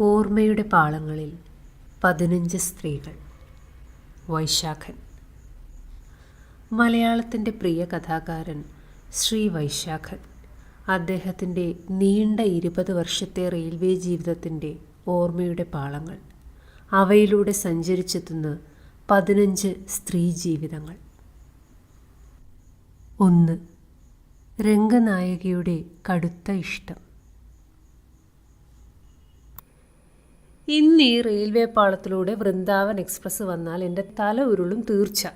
ഓർമ്മയുടെ പാളങ്ങളിൽ പതിനഞ്ച് സ്ത്രീകൾ. വൈശാഖൻ. മലയാളത്തിന്റെ പ്രിയ കഥാകാരൻ ശ്രീ വൈശാഖൻ. അദ്ദേഹത്തിന്റെ നീണ്ട ഇരുപത് വർഷത്തെ റെയിൽവേ ജീവിതത്തിന്റെ ഓർമ്മയുടെ പാളങ്ങൾ. അവയിലൂടെ സഞ്ചരിച്ചെത്തുന്ന പതിനഞ്ച് സ്ത്രീ ജീവിതങ്ങൾ. ഒന്ന്. രംഗനായകയുടെ കടുത്ത ഇഷ്ടം. ഇന്ന് ഈ റെയിൽവേ പാളത്തിലൂടെ വൃന്ദാവൻ എക്സ്പ്രസ് വന്നാൽ എന്റെ തല ഉരുളും തീർച്ച.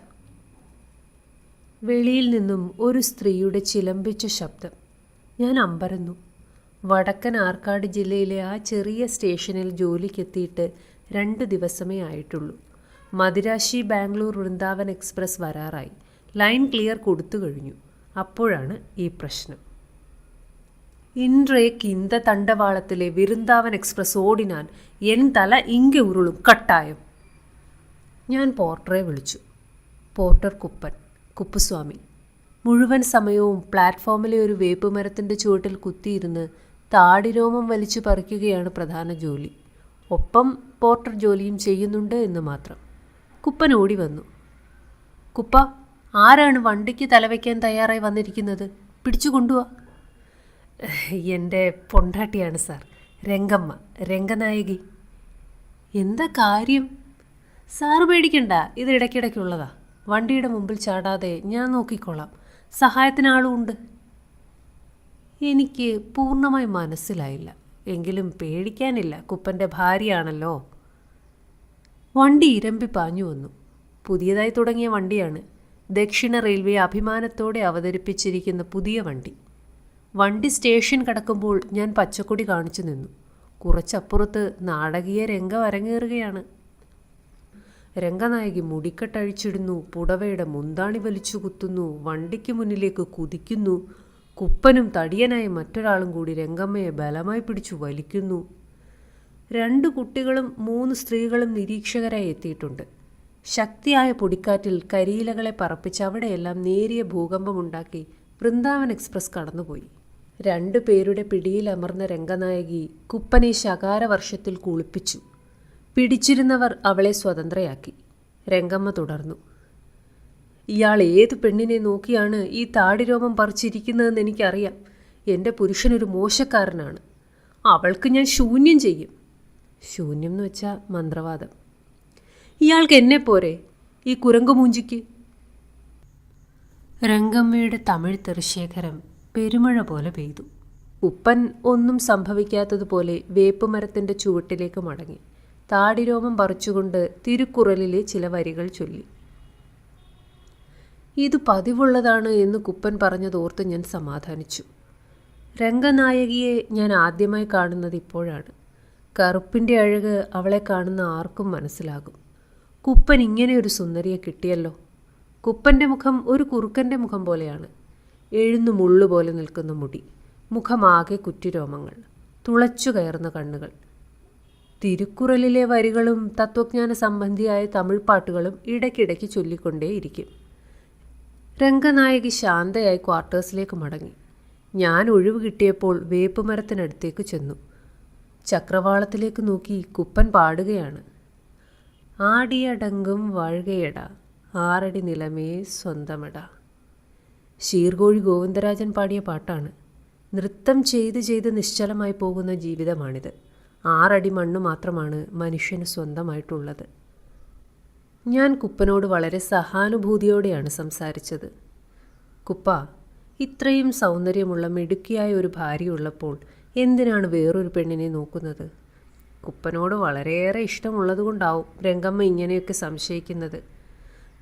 വെളിയിൽ നിന്നും ഒരു സ്ത്രീയുടെ ചിലമ്പിച്ച ശബ്ദം. ഞാൻ അമ്പരന്നു. വടക്കൻ ആർക്കാട് ജില്ലയിലെ ആ ചെറിയ സ്റ്റേഷനിൽ ജോലിക്കെത്തിയിട്ട് രണ്ട് ദിവസമേ ആയിട്ടുള്ളൂ. മദിരാശി ബാംഗ്ലൂർ വൃന്ദാവൻ എക്സ്പ്രസ് വരാറായി. ലൈൻ ക്ലിയർ കൊടുത്തു കഴിഞ്ഞു. അപ്പോഴാണ് ഈ പ്രശ്നം. ഇൻറേക്ക് ഇന്ത തണ്ടവാളത്തിലെ விருந்தாவன் എക്സ്പ്രസ് ഓടിനാൻ എൻ തല ഇങ്ക ഉരുളും കട്ടായം. ഞാൻ പോർട്ടറെ വിളിച്ചു. പോർട്ടർ കുപ്പൻ കുപ്പുസ്വാമി. മുഴുവൻ സമയവും പ്ലാറ്റ്ഫോമിലെ ഒരു വേപ്പുമരത്തിന്റെ ചുവട്ടിൽ കുത്തിയിരുന്ന് താടിരോമം വലിച്ചു പറിക്കുകയാണ് പ്രധാന ജോലി. ഒപ്പം പോർട്ടർ ജോലിയും ചെയ്യുന്നുണ്ട് എന്ന് മാത്രം. കുപ്പൻ ഓടി വന്നു. കുപ്പ ആരാണ് വണ്ടിക്ക് തലവയ്ക്കാൻ തയ്യാറായി വന്നിരിക്കുന്നത്? പിടിച്ചു കൊണ്ടുവാ. എന്റെ പൊണ്ടാട്ടിയാണ് സാർ. രംഗമ്മ. രംഗനായകി. എന്താ കാര്യം? സാറ് പേടിക്കണ്ട. ഇത് ഇടയ്ക്കിടയ്ക്കുള്ളതാ. വണ്ടിയുടെ മുമ്പിൽ ചാടാതെ ഞാൻ നോക്കിക്കോളാം. സഹായത്തിനാളും ഉണ്ട്. എനിക്ക് പൂർണമായി മനസ്സിലായില്ല. എങ്കിലും പേടിക്കാനില്ല. കുപ്പന്റെ ഭാര്യയാണല്ലോ. വണ്ടി ഇരമ്പി പാഞ്ഞു വന്നു. പുതിയതായി തുടങ്ങിയ വണ്ടിയാണ് ദക്ഷിണ റെയിൽവേ അഭിമാനത്തോടെ അവതരിപ്പിച്ചിരിക്കുന്ന പുതിയ വണ്ടി. വണ്ടി സ്റ്റേഷൻ കടക്കുമ്പോൾ ഞാൻ പച്ചക്കൊടി കാണിച്ചു നിന്നു. കുറച്ചപ്പുറത്ത് നാടകീയ രംഗ വരങ്ങേറുകയാണ് രംഗനായകി മുടിക്കെട്ടഴിച്ചിടുന്നു പുടവയുടെ മുന്താണി വലിച്ചു കുത്തുന്നു വണ്ടിക്ക് മുന്നിലേക്ക് കുതിക്കുന്നു. കുപ്പനും തടിയനായ മറ്റൊരാളും കൂടി രംഗമ്മയെ ബലമായി പിടിച്ചു വലിക്കുന്നു. രണ്ട് കുട്ടികളും മൂന്ന് സ്ത്രീകളും നിരീക്ഷകരായി എത്തിയിട്ടുണ്ട്. ശക്തിയായ പൊടിക്കാറ്റിൽ കരിയിലകളെ പറപ്പിച്ച് അവിടെയെല്ലാം നേരിയ ഭൂകമ്പമുണ്ടാക്കി വൃന്ദാവൻ എക്സ്പ്രസ് കടന്നുപോയി. രണ്ടു പേരുടെ പിടിയിലമർന്ന രംഗനായകി കുപ്പനെ ശകാരവർഷത്തിൽ കുളിപ്പിച്ചു. പിടിച്ചിരുന്നവർ അവളെ സ്വതന്ത്രയാക്കി. രംഗമ്മ തുടർന്നു. ഇയാൾ ഏത് പെണ്ണിനെ നോക്കിയാണ് ഈ താടിരോമം പറിച്ചിരിക്കുന്നതെന്ന് എനിക്കറിയാം. എന്റെ പുരുഷനൊരു മോശക്കാരനാണ്. അവൾക്ക് ഞാൻ ശൂന്യം ചെയ്യും. ശൂന്യം എന്ന് വെച്ചാൽ മന്ത്രവാദം. ഇയാൾക്ക് എന്നെ പോരെ? ഈ കുരങ്കുമൂഞ്ചിക്ക് രംഗമ്മയുടെ തമിഴ് തെറിശേഖരം പെരുമഴ പോലെ പെയ്തു. ഉപ്പൻ ഒന്നും സംഭവിക്കാത്തതുപോലെ വേപ്പുമരത്തിന്റെ ചുവട്ടിലേക്ക് മടങ്ങി. താടിരോമം പറിച്ചുകൊണ്ട് തിരുക്കുറലിലെ ചില വരികൾ ചൊല്ലി. ഇത് പതിവുള്ളതാണ് എന്ന് കുപ്പൻ പറഞ്ഞതോർത്ത് ഞാൻ സമാധാനിച്ചു. രംഗനായകിയെ ഞാൻ ആദ്യമായി കാണുന്നത് ഇപ്പോഴാണ്. കറുപ്പിന്റെ അഴക് അവളെ കാണുന്ന ആർക്കും മനസ്സിലാകും. കുപ്പൻ ഇങ്ങനെ ഒരു സുന്ദരിയെ കിട്ടിയല്ലോ. കുപ്പന്റെ മുഖം ഒരു കുറുക്കന്റെ മുഖം പോലെയാണ്. എഴുന്നു മുള്ളുപോലെ നിൽക്കുന്ന മുടി. മുഖമാകെ കുറ്റിരോമങ്ങൾ. തുളച്ചു കയറുന്ന കണ്ണുകൾ. തിരുക്കുറലിലെ വരികളും തത്വജ്ഞാന സംബന്ധിയായ തമിഴ് പാട്ടുകളും ഇടയ്ക്കിടയ്ക്ക് ചൊല്ലിക്കൊണ്ടേയിരിക്കും രംഗനായകി ശാന്തയായി ക്വാർട്ടേഴ്സിലേക്ക് മടങ്ങി. ഞാൻ ഒഴിവ് കിട്ടിയപ്പോൾ വേപ്പുമരത്തിനടുത്തേക്ക് ചെന്നു. ചക്രവാളത്തിലേക്ക് നോക്കി കുപ്പൻ പാടുകയാണ്. ആടിയടങ്കും വഴുകയട. ആറടി നിലമേ സ്വന്തമട. ശീർകോഴി ഗോവിന്ദരാജൻ പാടിയ പാട്ടാണ്. നൃത്തം ചെയ്ത് ചെയ്ത് നിശ്ചലമായി പോകുന്ന ജീവിതമാണിത്. ആറടി മണ്ണ് മാത്രമാണ് മനുഷ്യന് സ്വന്തമായിട്ടുള്ളത്. ഞാൻ കുപ്പനോട് വളരെ സഹാനുഭൂതിയോടെയാണ് സംസാരിച്ചത്. കുപ്പ ഇത്രയും സൗന്ദര്യമുള്ള മിടുക്കിയായ ഒരു ഭാര്യയുള്ളപ്പോൾ എന്തിനാണ് വേറൊരു പെണ്ണിനെ നോക്കുന്നത്? കുപ്പനോട് വളരെയേറെ ഇഷ്ടമുള്ളതുകൊണ്ടാവും രംഗമ്മ ഇങ്ങനെയൊക്കെ സംശയിക്കുന്നത്.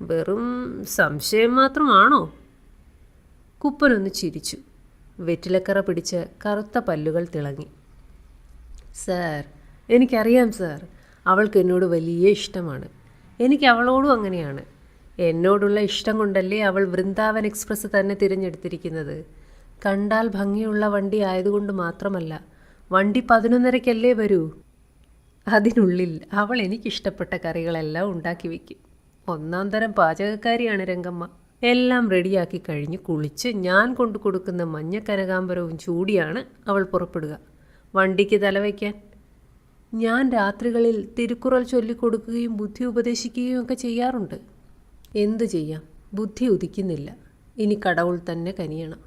വെറും സംശയം മാത്രമാണോ? കുപ്പനൊന്ന് ചിരിച്ചു. വെറ്റിലക്കറ പിടിച്ച് കറുത്ത പല്ലുകൾ തിളങ്ങി. സാർ എനിക്കറിയാം സാർ അവൾക്ക് എന്നോട് വലിയ ഇഷ്ടമാണ്. എനിക്ക് അവളോടും അങ്ങനെയാണ്. എന്നോടുള്ള ഇഷ്ടം കൊണ്ടല്ലേ അവൾ വൃന്ദാവൻ എക്സ്പ്രസ് തന്നെ തിരഞ്ഞെടുത്തിരിക്കുന്നത്. കണ്ടാൽ ഭംഗിയുള്ള വണ്ടി ആയതുകൊണ്ട് മാത്രമല്ല വണ്ടി പതിനൊന്നരയ്ക്കല്ലേ വരൂ? അതിനുള്ളിൽ അവൾ എനിക്കിഷ്ടപ്പെട്ട കറികളെല്ലാം ഉണ്ടാക്കി വയ്ക്കും ഒന്നാം തരം പാചകക്കാരിയാണ് രംഗമ്മ. എല്ലാം റെഡിയാക്കി കഴിഞ്ഞ് കുളിച്ച് ഞാൻ കൊണ്ടു കൊടുക്കുന്ന മഞ്ഞ കനകാമ്പരവും ചൂടിയാണ് അവൾ പുറപ്പെടുക. വണ്ടിക്ക് തലവയ്ക്കാൻ ഞാൻ രാത്രികളിൽ തിരുക്കുറൽ ചൊല്ലിക്കൊടുക്കുകയും ബുദ്ധി ഉപദേശിക്കുകയും ഒക്കെ ചെയ്യാറുണ്ട്. എന്തു ചെയ്യാം? ബുദ്ധി ഉദിക്കുന്നില്ല. ഇനി കടവുൾ തന്നെ കനിയണം.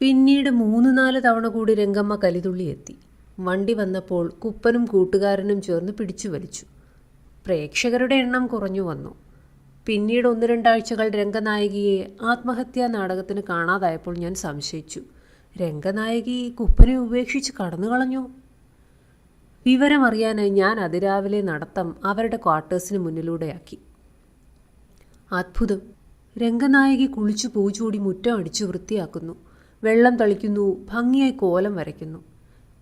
പിന്നീട് മൂന്ന് നാല് തവണ കൂടി രംഗമ്മ കലിതുള്ളി എത്തി. വണ്ടി വന്നപ്പോൾ കുപ്പനും കൂട്ടുകാരനും ചേർന്ന് പിടിച്ചു വലിച്ചു. പ്രേക്ഷകരുടെ എണ്ണം കുറഞ്ഞു വന്നു. പിന്നീട് ഒന്ന് രണ്ടാഴ്ചകൾ രംഗനായികയെ ആത്മഹത്യാ നാടകത്തിന് കാണാതായപ്പോൾ ഞാൻ സംശയിച്ചു. രംഗനായകി കുപ്പനെ ഉപേക്ഷിച്ച് കടന്നു കളഞ്ഞു? വിവരമറിയാനായി ഞാൻ അതിരാവിലെ നടത്തം അവരുടെ ക്വാർട്ടേഴ്സിന് മുന്നിലൂടെയാക്കി. അത്ഭുതം. രംഗനായകി കുളിച്ചു പൂച്ചൂടി മുറ്റം അടിച്ചു വൃത്തിയാക്കുന്നു. വെള്ളം തളിക്കുന്നു ഭംഗിയായി കോലം വരയ്ക്കുന്നു.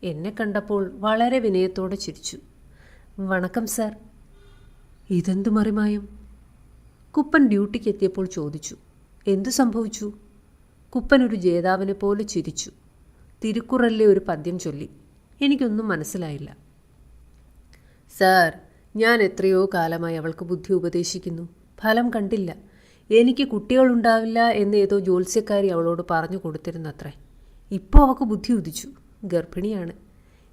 എന്നെ കണ്ടപ്പോൾ വളരെ വിനയത്തോടെ ചിരിച്ചു. വണക്കം സാർ. ഇതെന്തു മറിമായും? കുപ്പൻ ഡ്യൂട്ടിക്ക് എത്തിയപ്പോൾ ചോദിച്ചു എന്തു സംഭവിച്ചു? കുപ്പൻ ഒരു ജേതാവിനെ പോലെ ചിരിച്ചു. തിരുക്കുറലിലെ ഒരു പദ്യം ചൊല്ലി. എനിക്കൊന്നും മനസ്സിലായില്ല. സാർ ഞാൻ എത്രയോ കാലമായി അവൾക്ക് ബുദ്ധി ഉപദേശിക്കുന്നു. ഫലം കണ്ടില്ല. എനിക്ക് കുട്ടികളുണ്ടാവില്ല എന്ന് ഏതോ ജ്യോത്സ്യക്കാരി അവളോട് പറഞ്ഞു കൊടുത്തിരുന്നത്രേ. ഇപ്പോൾ അവൾക്ക് ബുദ്ധി ഉദിച്ചു. ഗർഭിണിയാണ്.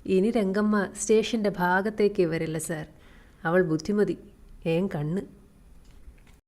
ഇനി രംഗമ്മ സ്റ്റേഷന്റെ ഭാഗത്തേക്ക് വരില്ല സാർ. അവൾ ബുദ്ധിമതി. ഏൻ കണ്ണ്.